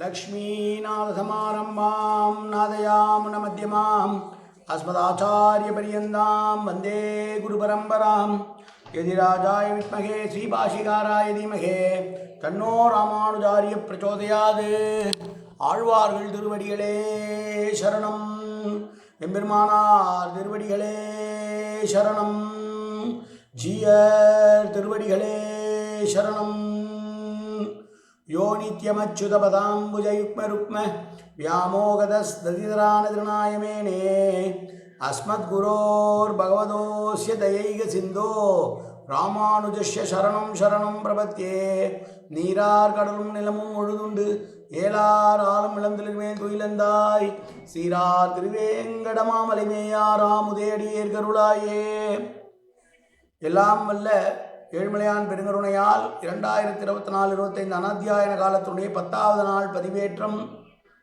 லக்ஷ்மீநாதசமாரம்பாம் நாதயாமுன மத்தியமாம் அஸ்மதாச்சாரியபரியந்தாம் வந்தே குருபரம்பராம் எதிராஜாய வித்மகே ஸ்ரீபாஷிகாராய தீமகே தன்னோ ராமானுஜாரிய பிரச்சோதையாது ஆழ்வார்கள் திருவடிகளே சரணம் எம்பெருமானார் திருவடிகளே சரணம் ஜீயர் திருவடிகளே சரணம். யோ நித்யமச்சுதபதாம்புஜயுக்மருக்ம வியாமோகதஸ்ததிதரானதிருநாயமேனே அஸ்மத்குரோர் பகவதோஸ்ய தயைக சிந்தோ ராமானுஜஸ்ய சரணம் சரணம் பிரபத்தியே நீரார் கடலும் நிலமும் முழுதுண்டு ஏலார் ஆளும் இளந்திலுமே துயிலந்தாய் சீரார் திருவேங்கடமாமலை மேயாராமுதேடியேர்கருளாயே எல்லாம் வல்ல ஏழ்மலையான் பெருங்கருணையால் இரண்டாயிரத்தி இருபத்தி நாலு இருபத்தைந்து அனாத்தியாயன காலத்துடைய பத்தாவது நாள் பதிவேற்றம்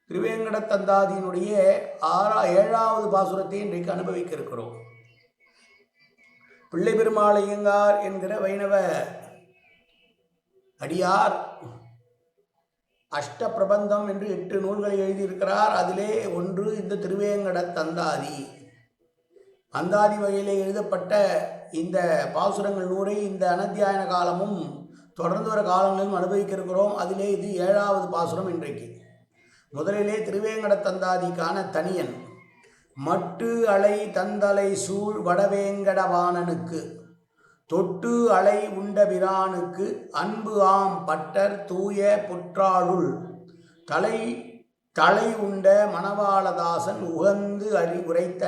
திருவேங்கடத்தந்தாதியினுடைய ஆறா ஏழாவது பாசுரத்தை இன்றைக்கு அனுபவிக்க இருக்கிறோம் பிள்ளை பெருமாள் ஐயங்கார் என்கிற வைணவ அடியார் அஷ்ட பிரபந்தம் என்று எட்டு நூல்களை எழுதியிருக்கிறார். அதிலே ஒன்று இந்த திருவேங்கட தந்தாதி அந்தாதி வகையிலே எழுதப்பட்ட இந்த பாசுரங்கள் நூறை இந்த அனத்தியாயன காலமும் தொடர்ந்து வர காலங்களிலும் அனுபவிக்க இருக்கிறோம் அதிலே இது ஏழாவது பாசுரம் இன்றைக்கு. முதலிலே திருவேங்கட தந்தாதிக்கான தனியன் மட்டு அலை தந்தலை சூழ் வடவேங்கடவாணனுக்கு தொட்டு அலை உண்ட பிரானுக்கு அன்பு ஆம் பட்டர் தூய புற்றாளுள் தலை தலை உண்ட மணவாளதாசன் உகந்து அறி உரைத்த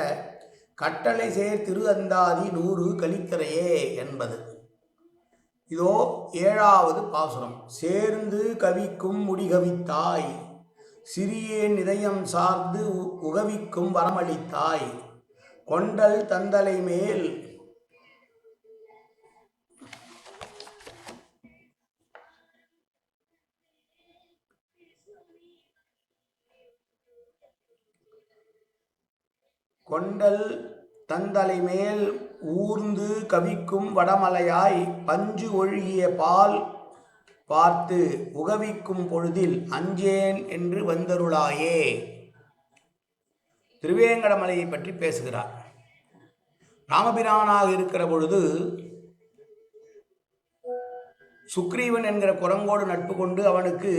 கட்டளை சேர் திரு அந்தாதி நூறு கலிக்கரையே என்பது. இதோ ஏழாவது பாசுரம். சேர்ந்து கவிக்கும் முடிகவித்தாய் சிறியேன் இதயம் சார்ந்து உ- உகவிக்கும் வரமளித்தாய். கொண்டல் தந்தலை மேல் கொண்டல் தந்தலை மேல் ஊர்ந்து கவிக்கும் வடமலையாய் பஞ்சு ஒழுகிய பால் பார்த்து உகவிக்கும் பொழுதில் அஞ்சேன் என்று வந்தருளாயே. திருவேங்கடமலையை பற்றி பேசுகிறார். ராமபிரானாக இருக்கிற பொழுது சுக்ரீவன் என்கிற குரங்கோடு நட்பு கொண்டு அவனுக்கு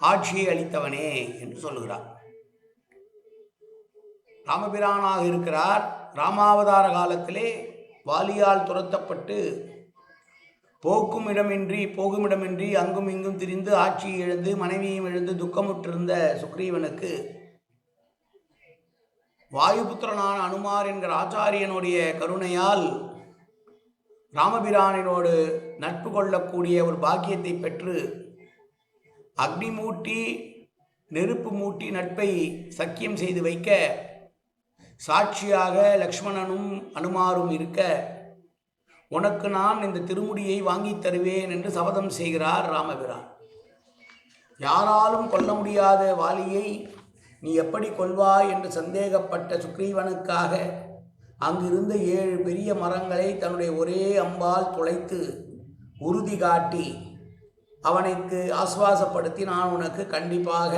ஆட்சியை அளித்தவனே என்று சொல்லுகிறார். ராமபிரானாக இருக்கிறார். ராமாவதார காலத்திலே வாலியால் துரத்தப்பட்டு போக்கும் இடமின்றி போகுமிடமின்றி அங்கும் இங்கும் திரிந்து ஆட்சியை இழந்து மனைவியும் இழந்து துக்கமுற்றிருந்த சுக்ரீவனுக்கு வாயுபுத்திரனான அனுமார் என்கிற ஆச்சாரியனுடைய கருணையால் ராமபிரானினோடு நட்பு கொள்ளக்கூடிய ஒரு பாக்கியத்தை பெற்று அக்னி மூட்டி நெருப்பு மூட்டி நட்பை சக்கியம் செய்து வைக்க சாட்சியாக லக்ஷ்மணனும் அனுமாரும் இருக்க உனக்கு நான் இந்த திருமுடியை வாங்கித் தருவேன் என்று சபதம் செய்கிறார் ராமபிரான். யாராலும் கொல்ல முடியாத வாலியை நீ எப்படி கொள்வாய் என்று சந்தேகப்பட்ட சுக்ரீவனுக்காக அங்கிருந்த ஏழு பெரிய மரங்களை தன்னுடைய ஒரே அம்பால் துளைத்து உறுதி காட்டி அவனுக்கு ஆஸ்வாசப்படுத்தி நான் உனக்கு கண்டிப்பாக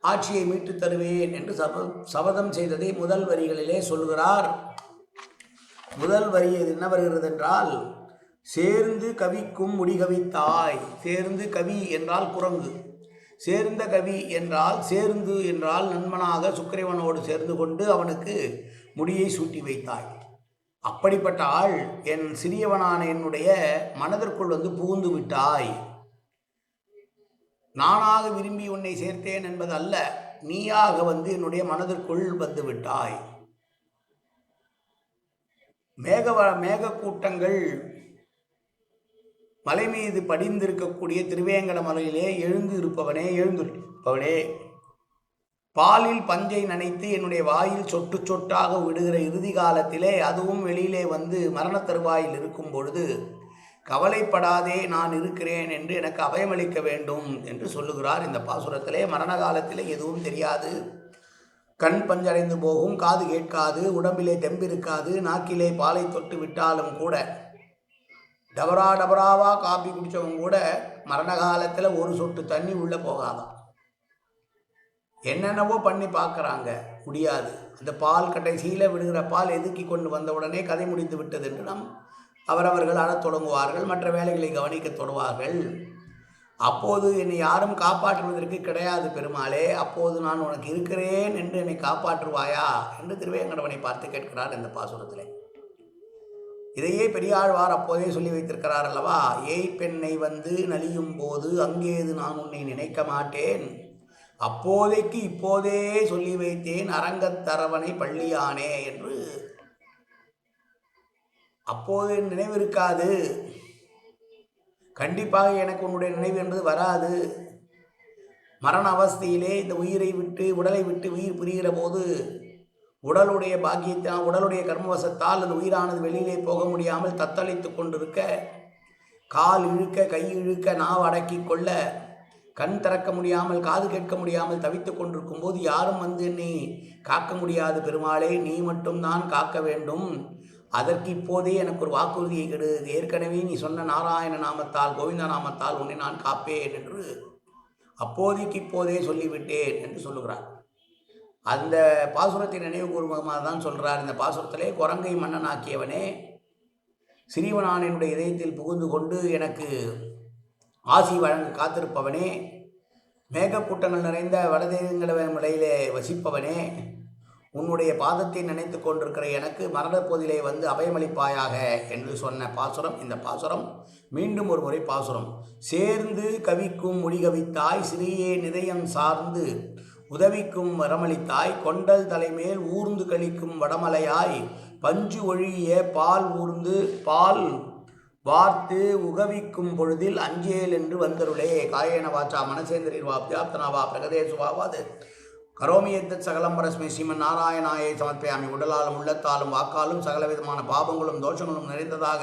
ஆட்சியை மீட்டுத் தருவேன் என்று சப சபதம் செய்ததை முதல் வரிகளிலே சொல்கிறார் முதல் வரி இது என்ன வருகிறது என்றால் சேர்ந்து கவிக்கும் முடிகவித்தாய். சேர்ந்து கவி என்றால் குரங்கு. சேர்ந்த கவி என்றால் சேர்ந்து என்றால் நண்பனாக சுக்கிரவனோடு சேர்ந்து கொண்டு அவனுக்கு முடியை சூட்டி வைத்தாய். அப்படிப்பட்ட ஆள் என் சிறியவனான என்னுடைய மனதிற்குள் வந்து புகுந்து விட்டாய். நானாக விரும்பி உன்னை சேர்த்தேன் என்பது அல்ல நீயாக வந்து என்னுடைய மனதிற்குள் வந்து விட்டாய். மேக மேகக்கூட்டங்கள் மலை மீது படிந்திருக்கக்கூடிய திருவேங்கட மலையிலே எழுந்து இருப்பவனே எழுந்திருப்பவனே. பாலில் பஞ்சை நனைத்து என்னுடைய வாயில் சொட்டு சொட்டாக விடுகிற இறுதி காலத்திலே அதுவும் வெளியிலே வந்து மரண தருவாயில் இருக்கும் பொழுது கவலைப்படாதே நான் இருக்கிறேன் என்று எனக்கு அபயமளிக்க வேண்டும் என்று சொல்லுகிறார். இந்த பாசுரத்திலே மரண காலத்திலே எதுவும் தெரியாது. கண் பஞ்சடைந்து போகும் காது கேட்காது உடம்பிலே தெம்பிருக்காது நாக்கிலே பாலை தொட்டு விட்டாலும் கூட டபரா டபராவாக காப்பி குடித்தவங்க கூட மரண காலத்தில் ஒரு சொட்டு தண்ணி உள்ளே போகாதான். என்னென்னவோ பண்ணி பார்க்குறாங்க. முடியாது. அந்த பால் கடைசியில் விடுகிற பால் எதுக்கி கொண்டு வந்த உடனே கதை முடிந்து விட்டது என்று நாம் அவரவர்கள் அழத் தொடங்குவார்கள் மற்ற வேலைகளை கவனிக்கத் தொடுவார்கள். அப்போது என்னை யாரும் காப்பாற்றுவதற்கு கிடையாது பெருமாளே. அப்போது நான் உனக்கு இருக்கிறேன் என்று என்னை காப்பாற்றுவாயா என்று திருவேங்கடவனை பார்த்து கேட்கிறார் இந்த பாசுரத்தில். இதையே பெரியாழ்வார் அப்போதே சொல்லி வைத்திருக்கிறார் அல்லவா? ஏய் பெண்ணை வந்து நலியும் போது அங்கேது நான் உன்னை நினைக்க மாட்டேன்? அப்போதைக்கு இப்போதே சொல்லி வைத்தேன் அரங்கத்தரவனை பள்ளியானே என்று. அப்போது நினைவு இருக்காது. கண்டிப்பாக எனக்கு உன்னுடைய நினைவு என்பது வராது. மரண அவஸ்தையிலே இந்த உயிரை விட்டு உடலை விட்டு உயிர் பிரிகிற போது உடலுடைய பாக்கியத்தால் உடலுடைய கர்மவசத்தால் அந்த உயிரானது வெளியிலே போக முடியாமல் தத்தளித்து கொண்டிருக்க கால் இழுக்க கை இழுக்க நாவ் அடக்கி கொள்ள கண் திறக்க முடியாமல் காது கேட்க முடியாமல் தவித்து கொண்டிருக்கும் போது யாரும் வந்து என்னை காக்க முடியாது. பெருமாளே நீ மட்டும்தான் காக்க வேண்டும். அதற்கு இப்போதே எனக்கு ஒரு வாக்குறுதியை கெடு ஏற்கனவே நீ சொன்ன நாராயண நாமத்தால் கோவிந்த நாமத்தால் உன்னை நான் காப்பேன் என்று அப்போதைக்கு இப்போதே சொல்லிவிட்டேன் என்று சொல்லுகிறார். அந்த பாசுரத்தை நினைவு கூறுவதாக தான் சொல்கிறார் இந்த பாசுரத்திலே குரங்கை மன்னனாக்கியவனே சிறிவனான் என்னுடைய இதயத்தில் புகுந்து கொண்டு எனக்கு ஆசி வழங்க காத்திருப்பவனே மேகக்கூட்டங்கள் நிறைந்த வடதேகங்கள மலையிலே வசிப்பவனே உன்னுடைய பாதத்தை நினைத்து கொண்டிருக்கிற எனக்கு மரணப்போதிலே வந்து அபயமளிப்பாயாக என்று சொன்ன பாசுரம் இந்த பாசுரம் மீண்டும் ஒரு முறை பாசுரம். சேர்ந்து கவிக்கும் முடிகவித்தாய் சிறியே நிதயம் சார்ந்து உதவிக்கும் வரமளித்தாய் கொண்டல் தலைமேல் ஊர்ந்து கழிக்கும் வடமலையாய் பஞ்சு ஒழிய பால் ஊர்ந்து பால் வார்த்து உகவிக்கும் பொழுதில் அஞ்சேல் என்று வந்தருளே. காயன வாச்சா மனசேந்திரிர்வா அப்தியாப்தனாவா பிரகதேசுவாவாது கரோமி எத்த சகலம் பரஸ்மை ஸ்ரீமன் நாராயணாயை சமர்ப்பயாமி. உடலாலும் உள்ளத்தாலும் வாக்காலும் சகலவிதமான பாபங்களும் தோஷங்களும் நிறைந்ததாக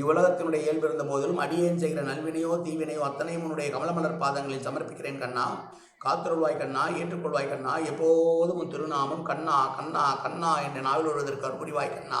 இவ்வுலகத்தினுடைய இயல்பிருந்த போதிலும் அடியேன் செய்கிற நல்வினையோ தீவினையோ அத்தனையும் உன்னுடைய கமலமலர் பாதங்களில் சமர்ப்பிக்கிறேன் கண்ணா. காத்திருள்வாய் கண்ணா ஏற்றுக்கொள்வாய் கண்ணா. எப்போதும் திருநாமம் கண்ணா கண்ணா கண்ணா என்ற நாவில் வருவதற்கு அற்புரிவாய் கண்ணா.